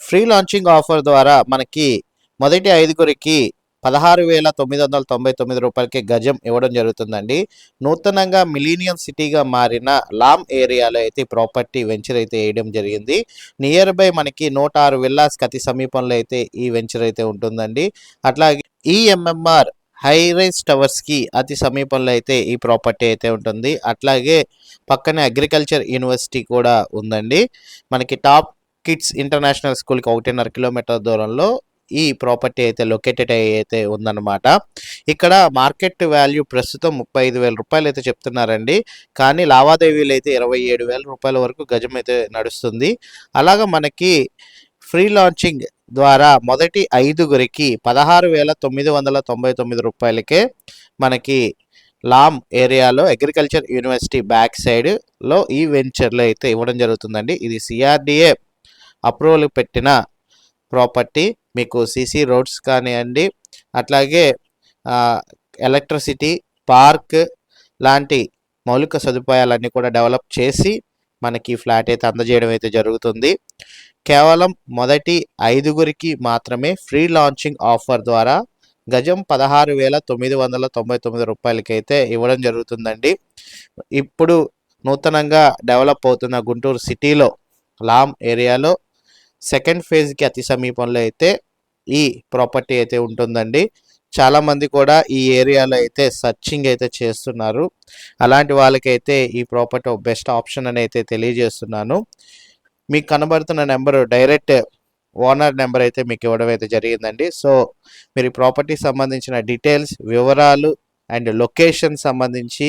Free launching offer ద్వారా మనకి మొదటి ఐదుగురికి పదహారు వేల తొమ్మిది వందల తొంభై తొమ్మిది రూపాయలకి గజం ఇవ్వడం జరుగుతుందండి. నూతనంగా మిలీనియం సిటీగా మారిన లామ్ ఏరియాలో అయితే ప్రాపర్టీ వెంచర్ అయితే వేయడం జరిగింది. నియర్ బై మనకి నూట ఆరు విల్లాస్ అతి సమీపంలో అయితే ఈ వెంచర్ అయితే ఉంటుందండి. అట్లాగే ఈ ఎంఎంఆర్ హై రైజ్ టవర్స్కి అతి సమీపంలో అయితే ఈ ప్రాపర్టీ అయితే ఉంటుంది. అట్లాగే పక్కనే అగ్రికల్చర్ యూనివర్సిటీ కూడా ఉందండి. మనకి టాప్ కిడ్స్ ఇంటర్నేషనల్ స్కూల్కి ఒకటిన్నర కిలోమీటర్ దూరంలో ఈ ప్రాపర్టీ అయితే లొకేటెడ్ అయితే ఉందన్నమాట. ఇక్కడ మార్కెట్ వాల్యూ ప్రస్తుతం ముప్పై ఐదు వేల రూపాయలు అయితే చెప్తున్నారండి. కానీ లావాదేవీలు అయితే ఇరవై ఏడు వేల రూపాయల వరకు గజం అయితే నడుస్తుంది. అలాగా మనకి ఫ్రీ లాంచింగ్ ద్వారా మొదటి ఐదుగురికి పదహారు వేల తొమ్మిది వందల తొంభై తొమ్మిది రూపాయలకే మనకి లామ్ ఏరియాలో అగ్రికల్చర్ యూనివర్సిటీ బ్యాక్ సైడ్లో ఈ వెంచర్లు అయితే ఇవ్వడం జరుగుతుందండి. ఇది సిఆర్డిఏ అప్రూవల్ పెట్టిన ప్రాపర్టీ మీకు సీసీ రోడ్స్ కానివ్వండి అట్లాగే ఎలక్ట్రిసిటీ పార్క్ లాంటి మౌలిక సదుపాయాలన్నీ కూడా డెవలప్ చేసి మనకి ఫ్లాట్ అయితే అందజేయడం అయితే జరుగుతుంది. కేవలం మొదటి ఐదుగురికి మాత్రమే ఫ్రీ లాంచింగ్ ఆఫర్ ద్వారా గజం పదహారు వేల తొమ్మిది వందల తొంభై తొమ్మిది రూపాయలకైతే ఇవ్వడం జరుగుతుందండి. ఇప్పుడు నూతనంగా డెవలప్ అవుతున్న గుంటూరు సిటీలో లామ్ ఏరియాలో సెకండ్ ఫేజ్కి అతి సమీపంలో అయితే ఈ ప్రాపర్టీ అయితే ఉంటుందండి. చాలామంది కూడా ఈ ఏరియాలో అయితే సర్చింగ్ అయితే చేస్తున్నారు. అలాంటి వాళ్ళకైతే ఈ ప్రాపర్టీ బెస్ట్ ఆప్షన్ అని అయితే తెలియజేస్తున్నాను. మీకు కనబడుతున్న నెంబరు డైరెక్ట్ ఓనర్ నెంబర్ అయితే మీకు ఇవ్వడం అయితే జరిగిందండి. సో మీరు ప్రాపర్టీ సంబంధించిన డీటెయిల్స్ వివరాలు అండ్ లొకేషన్ సంబంధించి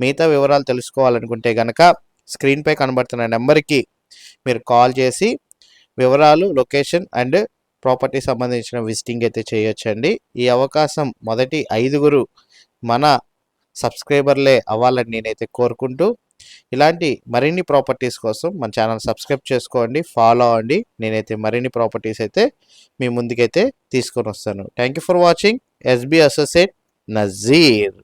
మిగతా వివరాలు తెలుసుకోవాలనుకుంటే కనుక స్క్రీన్పై కనబడుతున్న నెంబర్కి మీరు కాల్ చేసి వివరాలు లొకేషన్ అండ్ ప్రాపర్టీ సంబంధించిన విజిటింగ్ అయితే చేయొచ్చండి. ఈ అవకాశం మొదటి ఐదుగురు మన సబ్స్క్రైబర్లే అవ్వాలని నేనైతే కోరుకుంటూ ఇలాంటి మరిన్ని ప్రాపర్టీస్ కోసం మన ఛానల్ సబ్స్క్రైబ్ చేసుకోండి ఫాలో అవ్వండి. నేనైతే మరిన్ని ప్రాపర్టీస్ అయితే మీ ముందుకైతే తీసుకొని వస్తాను. Thank you for watching. SB associate Nazeer.